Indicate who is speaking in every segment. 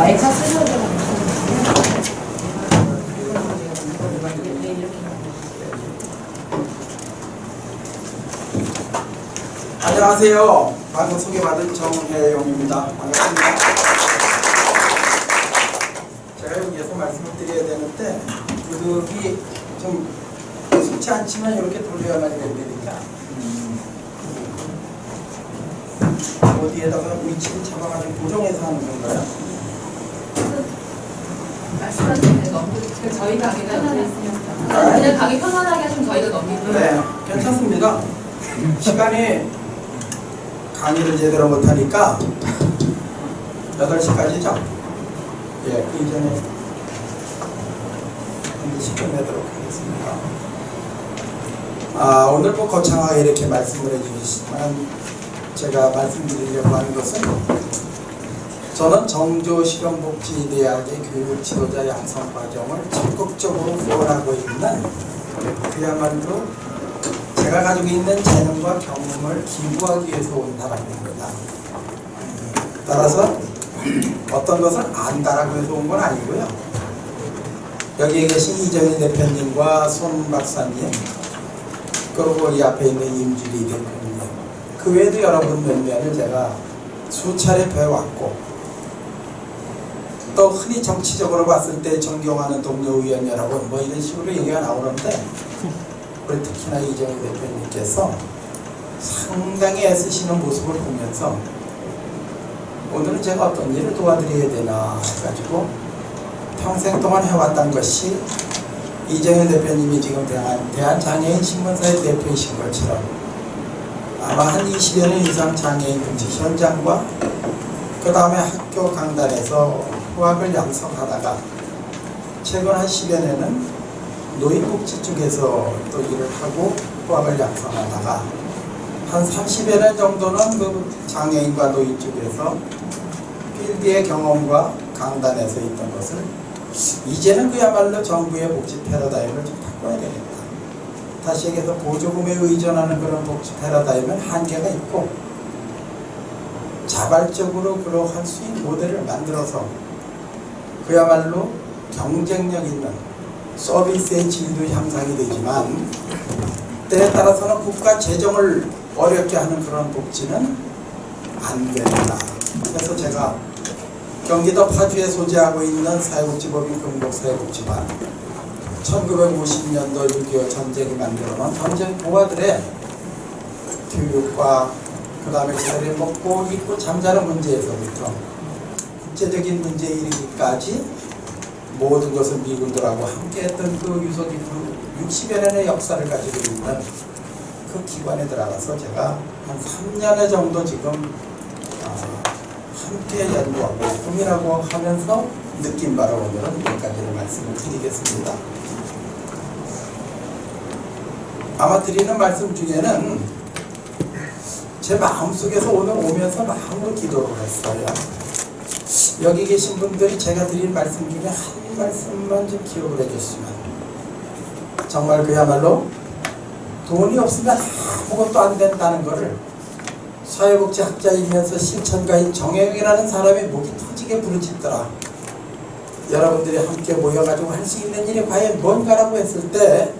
Speaker 1: 마이크 쓰셔도
Speaker 2: 안녕하세요. 방금 소개받은 정혜용입니다. 반갑습니다. 제가 여기에서 말씀을 드려야 되는데 구독이 좀 좋지 않지만 이렇게 돌려야만 되니까 어디에다가 위치를 잡아가지고 고정해서 하는 건가요?
Speaker 3: 저희 가게 편안하게 하시면 저희가 넘기고
Speaker 2: 네, 괜찮습니다. 시간이 강의를 제대로 못하니까 8시까지죠? 예, 그 이전에 반드시 끝내도록 하겠습니다. 아, 오늘 뭐 거창하게 이렇게 말씀을 해주시지만 제가 말씀드리려고 하는 것은 저는 정조실용복지대학의 교육 지도자 양성 과정을 적극적으로 후원하고 있는 그야말로 제가 가지고 있는 재능과 경험을 기부하기 위해서 온 사람입니다. 따라서 어떤 것을 안다라고 해서 온 건 아니고요. 여기에 계신 이정희 대표님과 손 박사님, 그리고 이 앞에 있는 임주리 대표님, 그 외에도 여러분 몇몇을 제가 수차례 뵈왔고, 또 흔히 정치적으로 봤을 때 존경하는 동료 의원 여러분, 뭐 이런 식으로 얘기가 나오는데, 우리 특히나 이정희 대표님께서 상당히 애쓰시는 모습을 보면서 오늘은 제가 어떤 일을 도와드려야 되나 해가지고 평생 동안 해왔던 것이 이정희 대표님이 지금 대한, 대한장애인 신문사의 대표이신 것처럼 아마 한 20여 년 이상 장애인 복지 현장과 그 다음에 학교 강단에서 후학을 양성하다가 최근 한 10여 년은 노인복지 쪽에서 또 일을 하고 후학을 양성하다가 한 30여 년 정도는 그 장애인과 노인 쪽에서 필드의 경험과 강단에서 있던 것을 이제는 그야말로 정부의 복지 패러다임을 좀 바꿔야 되겠다. 다시 얘기해서 보조금에 의존하는 그런 복지 패러다임은 한계가 있고 자발적으로 그러할 수 있는 모델을 만들어서 그야말로 경쟁력 있는 서비스의 질도 향상이 되지만 때에 따라서는 국가 재정을 어렵게 하는 그런 복지는 안 된다. 그래서 제가 경기도 파주에 소재하고 있는 사회복지법인 금곡사회복지관 1950년도 6.25 전쟁이 만들어놓은 전쟁 부하들의 교육과 그 다음에 그들이 먹고 입고 잠자는 문제에서부터 국제적인 문제에 이르기까지 모든 것을 미군들하고 함께했던 그 유서 깊은 60여 년의 역사를 가지고 있는 그 기관에 들어가서 제가 한 3년의 정도 지금 아, 함께 연구하고 고민하고 하면서 느낀 바로 오늘은 몇 가지를 말씀을 드리겠습니다. 아마 드리는 말씀 중에는 제 마음속에서 오늘 오면서 마음으로 기도를 했어요. 여기 계신 분들이 제가 드린 말씀 중에 한 말씀만 좀 기억을 해주시면 정말 그야말로 돈이 없으면 아무것도 안 된다는 것을 사회복지학자이면서 실천가인 정혜영이라는 사람이 목이 터지게 부르짖더라. 여러분들이 함께 모여가지고 할 수 있는 일이 과연 뭔가라고 했을 때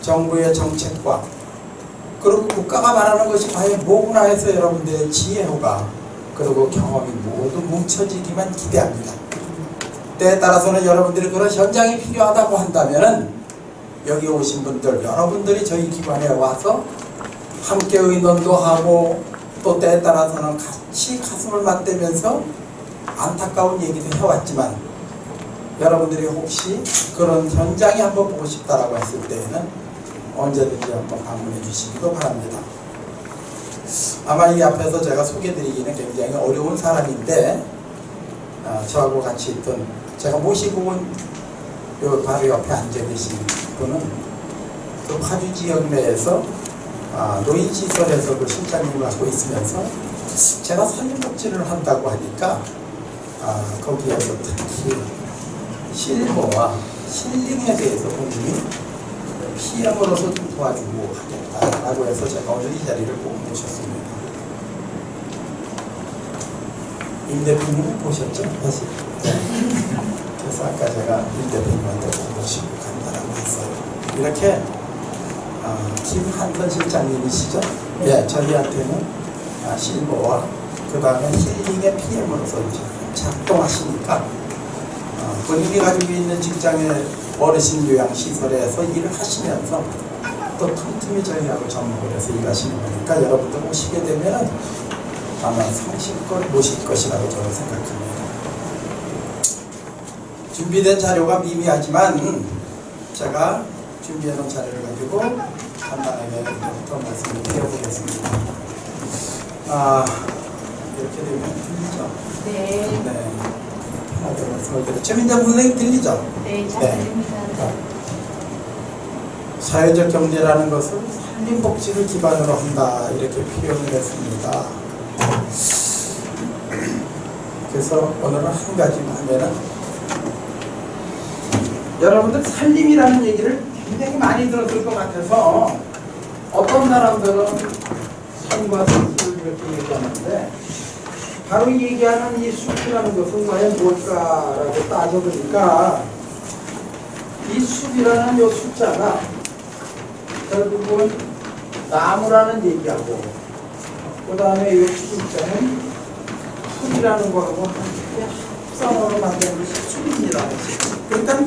Speaker 2: 정부의 정책과 그리고 국가가 말하는 것이 과연 뭐구나 해서 여러분들의 지혜호가 그리고 경험이 모두 뭉쳐지기만 기대합니다. 때에 따라서는 여러분들이 그런 현장이 필요하다고 한다면은 여기 오신 분들 여러분들이 저희 기관에 와서 함께 의논도 하고 또 때에 따라서는 같이 가슴을 맞대면서 안타까운 얘기도 해왔지만 여러분들이 혹시 그런 현장이 한번 보고 싶다라고 했을 때에는 언제든지 한번 방문해 주시기도 바랍니다. 아마 이 앞에서 제가 소개드리기는 굉장히 어려운 사람인데 아, 저하고 같이 있던 제가 모시고 온요 바로 옆에 앉아 계신 분은 그 파주 지역 내에서 아, 노인 시설에서 그 실장님을 하고 있으면서 제가 산림복지를 한다고 하니까 아, 거기에서 특히 실모와 힐링에 대해서 본인이 PM으로서 좀 도와주고 하겠다라고 해서 제가 오늘 이 자리를 꼭 모셨습니다. 임 대표님을 보셨죠? 다시. 네. 그래서 아까 제가 임 대표님한테 모시고 간다라고 했어요. 이렇게 어, 김한선 실장님이시죠? 예, 저희한테는 아, 실버와 그 다음에 힐링의 PM으로서 작동하시니까 어, 본인이 가지고 있는 직장의 어르신 요양 시설에서 일을 하시면서 또 틈틈이 저희 하고 접목을 해서 일하시는 거니까 여러분들 오시게 되면 아마 성실껏 모실 것이라고 저는 생각합니다. 준비된 자료가 미미하지만 제가 준비해놓은 자료를 가지고 간단하게 더 말씀을 드려보겠습니다. 아 이렇게 되면 들리죠?
Speaker 3: 네.
Speaker 2: 네. 편하게 말씀을 드려. 최민자 선생님 들리죠?
Speaker 3: 네, 잘
Speaker 2: 네.
Speaker 3: 들립니다.
Speaker 2: 사회적 경제라는 것을 산림복지를 기반으로 한다 이렇게 표현을 했습니다. 그래서 오늘은 한 가지만 하면은 여러분들 산림이라는 얘기를 굉장히 많이 들었을 것 같아서 어떤 사람들은 산과 숲을 이렇게 얘기하는데 바로 이 얘기하는 이 숲이라는 것은 과연 뭘까라고 따져보니까 이 숲이라는 요 숫자가 결국은 나무라는 얘기하고 그 다음에 요 숫자는 숲이라는 거하고 함께 합성어로 만든 것이 숲입니다. 그러니까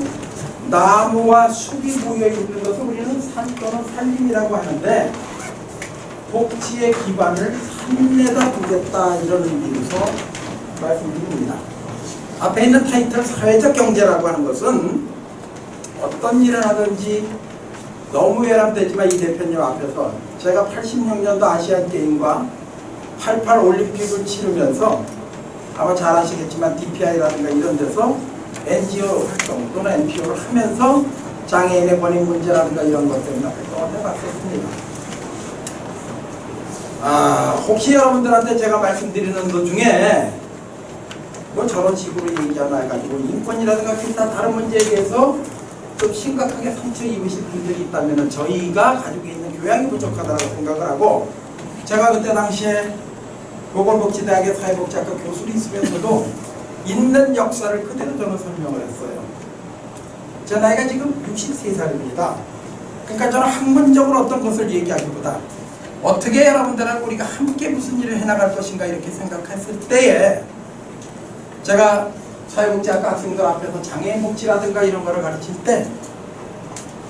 Speaker 2: 나무와 숲이 모여 있는 것을 우리는 산 또는 산림이라고 하는데 복지의 기반을 산림에다 두겠다 이런 의미에서 말씀드립니다. 앞에 있는 타이틀 사회적 경제라고 하는 것은 어떤 일을 하든지 너무 외람되지만 이 대표님 앞에서 제가 86년도 아시안 게임과 88 올림픽을 치르면서 아마 잘 아시겠지만 DPI라든가 이런 데서 NGO 활동 또는 NPO를 하면서 장애인의 권익 문제라든가 이런 것 때문에 활동을 해봤었습니다. 아, 혹시 여러분들한테 제가 말씀드리는 것 중에 뭐 저런 식으로 얘기하나 해가지고 인권이라든가 기타 다른 문제에 대해서 좀 심각하게 상처 입으실 분들이 있다면 저희가 가지고 있는 교양이 부족하다고 생각을 하고 제가 그때 당시에 보건복지대학의 사회복지학과 교수로 있으면서도 있는 역사를 그대로 저는 설명을 했어요. 제 나이가 지금 63살입니다. 그러니까 저는 학문적으로 어떤 것을 얘기하기보다 어떻게 여러분들하고 우리가 함께 무슨 일을 해나갈 것인가 이렇게 생각했을 때에 제가 사회복지학과 학생들 앞에서 장애인 복지라든가 이런 거를 가르칠 때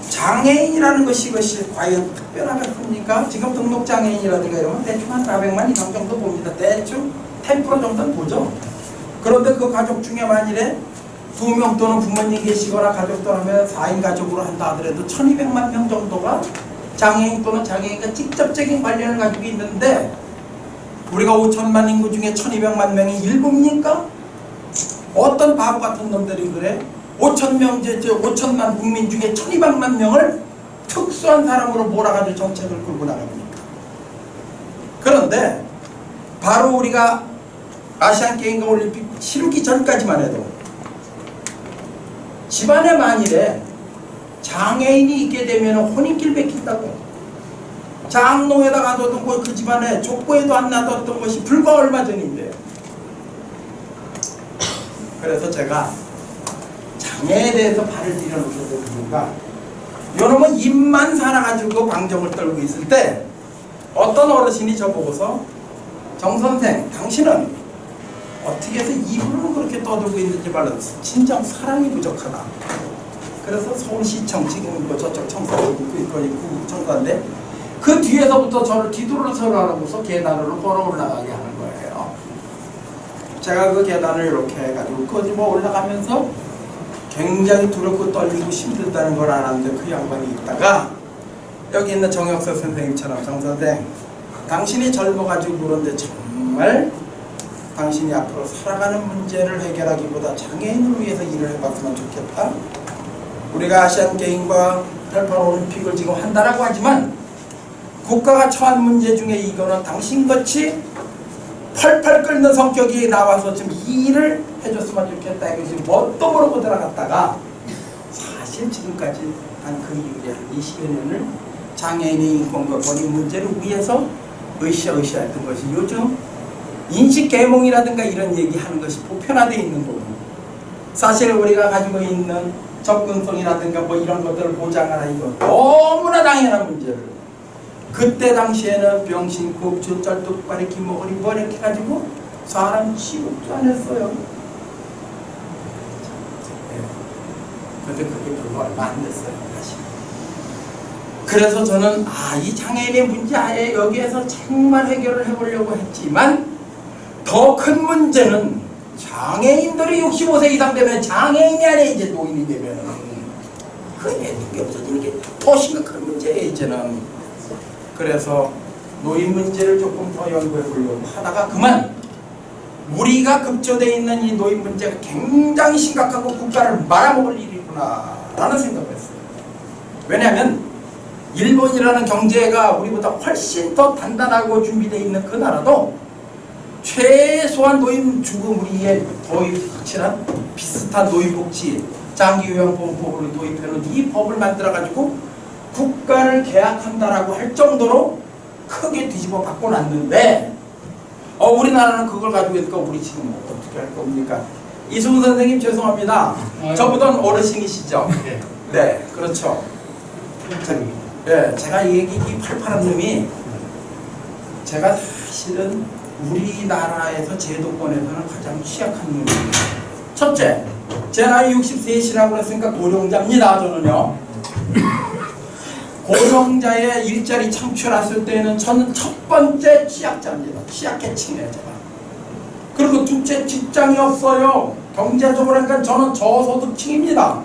Speaker 2: 장애인이라는 것이 이것이 과연 특별하겠습니까? 지금 등록장애인이라든가 이러면 대충 한 400만 이상 정도 봅니다. 대충 10% 정도는 보죠. 그런데 그 가족 중에 만일에 두 명 또는 부모님 계시거나 가족 또는 4인 가족으로 한다 하더라도 1200만 명 정도가 장애인 또는 장애인과 직접적인 관련을 가지고 있는데 우리가 5천만 인구 중에 1200만 명이 일부입니까? 어떤 바보 같은 놈들이 그래? 5천 명, 저, 저 5천만 국민 중에 1200만 명을 특수한 사람으로 몰아가지고 정책을 끌고 나갑니까? 그런데 바로 우리가 아시안 게임과 올림픽 치르기 전까지만 해도 집안에 만일에 장애인이 있게 되면 혼인길 뺏긴다고 장롱에다 가둬둔 거그 집안에 족보에도 안 놔뒀던 것이 불과 얼마 전인데요. 그래서 제가 장애에 대해서 발을 들여놓으셨던 이유가 요놈은 입만 살아가지고 방정을 떨고 있을 때 어떤 어르신이 저보고서 정 선생 당신은 어떻게 해서 입으로는 그렇게 떠들고 있는지 말로 진정 사랑이 부족하다. 그래서 서울시청 지금 뭐 저쪽 청사도 있고 있고 있고 청사인데 그 뒤에서부터 저를 뒤돌아서로 하고서 계단으로 걸어 올라가게 하는 거예요. 제가 그 계단을 이렇게 해가지고 거기 뭐 올라가면서 굉장히 두렵고 떨리고 힘들다는 걸 알았는데 그 양반이 있다가 여기 있는 정혁서 선생님처럼 정 선생 당신이 젊어가지고 그런데 정말 당신이 앞으로 살아가는 문제를 해결하기보다 장애인을 위해서 일을 해봤으면 좋겠다. 우리가 아시안 게임과 88 올림픽을 지금 한다라고 하지만 국가가 처한 문제 중에 이거는 당신같이 펄펄 끓는 성격이 나와서 좀이 일을 해줬으면 좋겠다. 이것이 뭣도 모르고 들어갔다가 사실 지금까지 한 그 이후에 한 20여 년을 장애인의 인권과 권익 문제를 위해서 으쌰으쌰 했던 것이 요즘 인식 계몽이라든가 이런 얘기하는 것이 보편화되어 있는 부분. 사실 우리가 가지고 있는 접근성이라든가 뭐 이런 것들을 보장하라 이거 너무나 당연한 문제를 그때 당시에는 병신, 국주, 쩔뚝발이, 김목걸이 뭐 이렇게 해가지고 사람 취급도 안 했어요. 근데 그게 별로 얼마 안 됐어요, 사실. 그래서 저는 아, 이 장애인의 문제에 여기에서 정말 해결을 해보려고 했지만 더 큰 문제는 장애인들이 65세 이상 되면 장애인이 아니라 이제 노인이 되면은 그 애는 게 없어지는 게 더 심각한 문제예요, 이제는. 그래서 노인 문제를 조금 더 연구해 보려고 하다가 그만 우리가 급조되어 있는 이 노인 문제가 굉장히 심각하고 국가를 말아먹을 일이구나 라는 생각을 했어요. 왜냐하면 일본이라는 경제가 우리보다 훨씬 더 단단하고 준비되어 있는 그 나라도 최소한 노인 죽음 우리의 거의 확실한 비슷한 노인복지 장기요양보험법을 도입해놓은 이 법을 만들어가지고 국가를 계약한다라고 할 정도로 크게 뒤집어 바꿔 놨는데 어 우리나라는 그걸 가지고 있으니까 우리 지금 뭐 어떻게 할 겁니까? 이승훈 선생님 죄송합니다. 저보다는 어르신이시죠?
Speaker 1: 네.
Speaker 2: 네, 그렇죠. 네, 제가 이 얘기 이 팔팔한 놈이 제가 사실은 우리나라에서 제도권에서는 가장 취약한 놈이에요. 첫째, 제 나이 63이라고 그랬으니까 고령자입니다, 저는요. 고령자의 일자리 창출했을 때는 저는 첫 번째 취약자입니다. 취약계층이에요, 제가. 그리고 둘째, 직장이 없어요. 경제적으로 하니까 저는 저소득층입니다.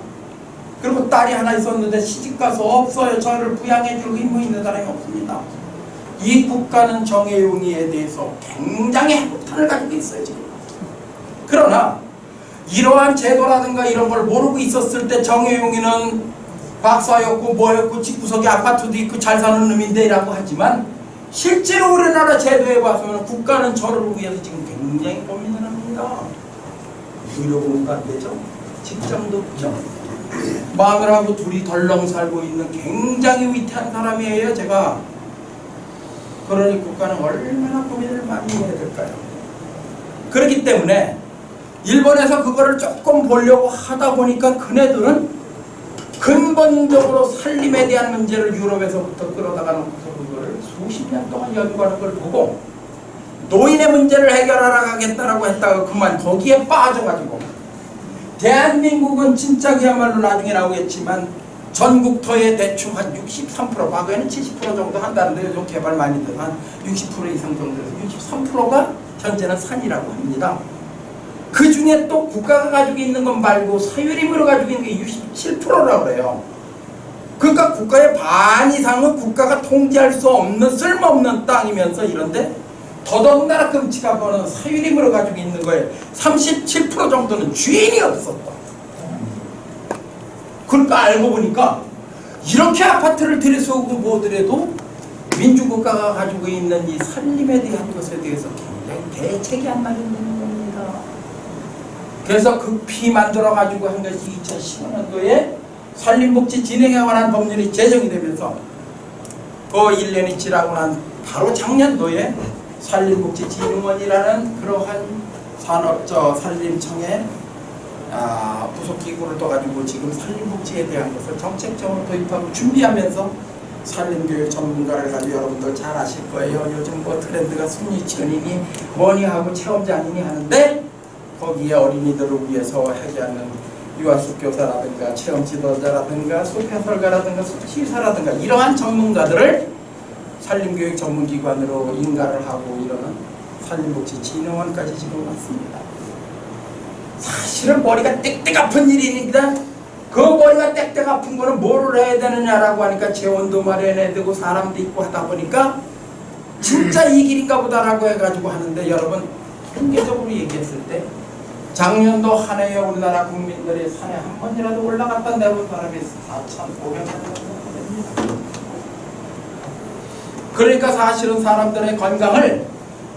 Speaker 2: 그리고 딸이 하나 있었는데 시집가서 없어요. 저를 부양해줄 의무 있는 사람이 없습니다. 이 국가는 정혜용이에 대해서 굉장히 해폭탄을 가지고 있어요 지금. 그러나 이러한 제도라든가 이런 걸 모르고 있었을 때 정혜용이는 박사였고 뭐였고 집구석에 아파트도 있고 잘 사는 놈인데 라고 하지만 실제로 우리나라 제도에 봐서는 국가는 저를 위해서 지금 굉장히 고민을 합니다. 의료보험도 안 되죠. 직장도 없죠. 마누라하고 둘이 덜렁 살고 있는 굉장히 위태한 사람이에요, 제가. 그러니 국가는 얼마나 고민을 많이 해야 될까요? 그렇기 때문에 일본에서 그거를 조금 보려고 하다 보니까 그네들은 근본적으로 살림에 대한 문제를 유럽에서부터 끌어다가 놓고서 그거를 수십 년 동안 연구하는 걸 보고 노인의 문제를 해결하러 가겠다라고 했다가 그만 거기에 빠져가지고 대한민국은 진짜 그야말로 나중에 나오겠지만 전국토의 대충 한 63% 과거에는 70% 정도 한다는데 요즘 개발 많이 돼서 한 60% 이상 정도 돼서 63%가 현재는 산이라고 합니다. 그 중에 또 국가가 가지고 있는 것 말고 사유림으로 가지고 있는 게 67%라고 그래요. 그러니까 국가의 반 이상은 국가가 통제할 수 없는 쓸모없는 땅이면서 이런데 더더군다나 끔찍하고는 사유림으로 가지고 있는 거에 37% 정도는 주인이 없었다. 그러니까 알고 보니까 이렇게 아파트를 들여세우고 뭐더라도 민주국가가 가지고 있는 이 살림에 대한 것에 대해서 굉장히 대책이 안 마련되는 겁니다. 그래서 급히 만들어 가지고 한 것이 2015년도에 산림복지 진행에 관한 법률이 제정이 되면서 그 1년이 지나고 난 바로 작년도에 산림복지진흥원이라는 그러한 산업 저 산림청에 아, 부속기구를 떠가지고 지금 산림복지에 대한 것을 정책적으로 도입하고 준비하면서 산림교육 전문가를 가지고 여러분들 잘 아실 거예요. 요즘 뭐 트렌드가 순위치원이니 뭐니 하고 체험장이니 하는데 거기에 어린이들을 위해서 하지 않는 유아숲 교사라든가 체험 지도자라든가 숲 해설가라든가 숲 시사라든가 이러한 전문가들을 산림교육 전문기관으로 인가를 하고 이러는 산림복지진흥원까지 지금 왔습니다. 사실은 머리가 땡땡 아픈 일이니까 그 머리가 땡땡 아픈 거는 뭐를 해야 되느냐라고 하니까 재원도 마련해야 되고 사람도 있고 하다 보니까 진짜 이 길인가 보다라고 해가지고 하는데 여러분 통계적으로 얘기했을 때 작년도 한 해에 우리나라 국민들이 산에 한 번이라도 올라갔다 내본 사람이 4,500만 됩니다. 그러니까 사실은 사람들의 건강을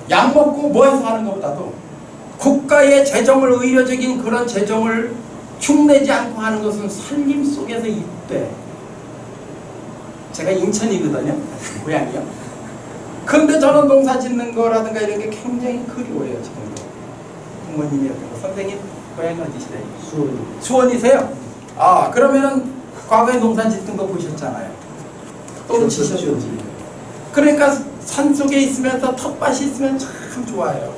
Speaker 2: 약 먹고 뭐 해서 하는 것보다도 국가의 재정을 의료적인 그런 재정을 흉내지 않고 하는 것은 살림 속에서 있대. 제가 인천이거든요. 고향이요. 근데 저는 농사 짓는 거라든가 이런 게 굉장히 그리워요 지금 부모님이 옆에 선생님 고향이 어디시래요?
Speaker 1: 수원
Speaker 2: 수원이세요? 아 그러면은 과거에 농사 짓는 거 보셨잖아요. 또 지셨지 그러니까 산 속에 있으면서 텃밭이 있으면 참 좋아요.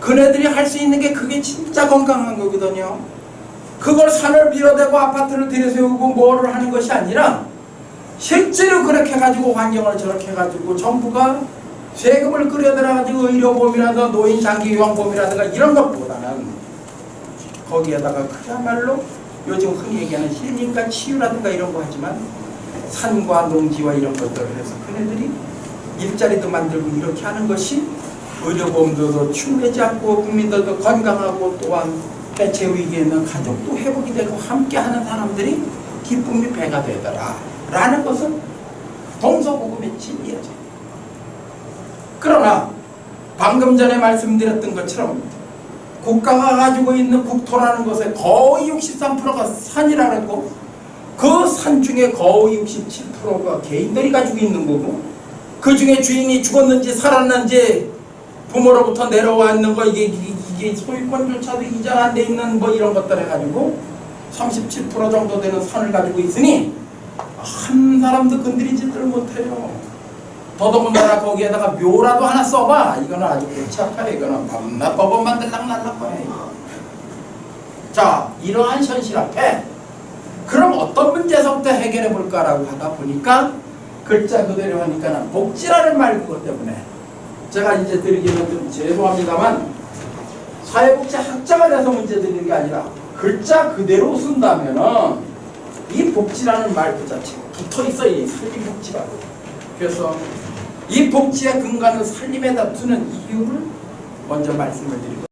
Speaker 2: 그네들이 할 수 있는 게 그게 진짜 건강한 거거든요. 그걸 산을 밀어대고 아파트를 들여세우고 뭐를 하는 것이 아니라 실제로 그렇게 해가지고 환경을 저렇게 해가지고 정부가 세금을 끌어들여가지고 의료보험이라든가 노인 장기 요양보험이라든가 이런 것보다는 거기에다가 그야말로 요즘 흔히 얘기하는 힐링과 치유라든가 이런 거 하지만 산과 농지와 이런 것들을 해서 그네들이 일자리도 만들고 이렇게 하는 것이 의료보험도 더 충분하지 않고 국민들도 건강하고 또한 해체 위기에 있는 가족도 회복이 되고 함께하는 사람들이 기쁨이 배가 되더라. 라는 것은 동서고금의 진리죠 그러나 방금 전에 말씀드렸던 것처럼 국가가 가지고 있는 국토라는 것의 거의 63%가 산이라는 거, 그 산 중에 거의 67%가 개인들이 가지고 있는 거고, 그 중에 주인이 죽었는지 살았는지 부모로부터 내려와 있는 거, 이게, 이게, 소유권조차도 이전 안돼 있는 뭐 이런 것들 해가지고 37% 정도 되는 산을 가지고 있으니 한 사람도 건드리지들 못해요. 더더군다나 거기에다가 묘라도 하나 써봐. 이거는 아주 골치 아파요. 이거는 밤낮 법원 만들랑 날락 거예요. 자, 이러한 현실 앞에 그럼 어떤 문제서부터 해결해 볼까라고 하다 보니까 글자 그대로 하니까 복지라는 말 그것 때문에 제가 이제 드리기는 좀 죄송합니다만 사회복지 학자가 돼서 문제 드리는 게 아니라 글자 그대로 쓴다면은 이 복지라는 말 그 자체가 붙어 있어요. 이 살림 복지라고. 그래서 이 복지의 근간은 살림에다 두는 이유를 먼저 말씀을 드리고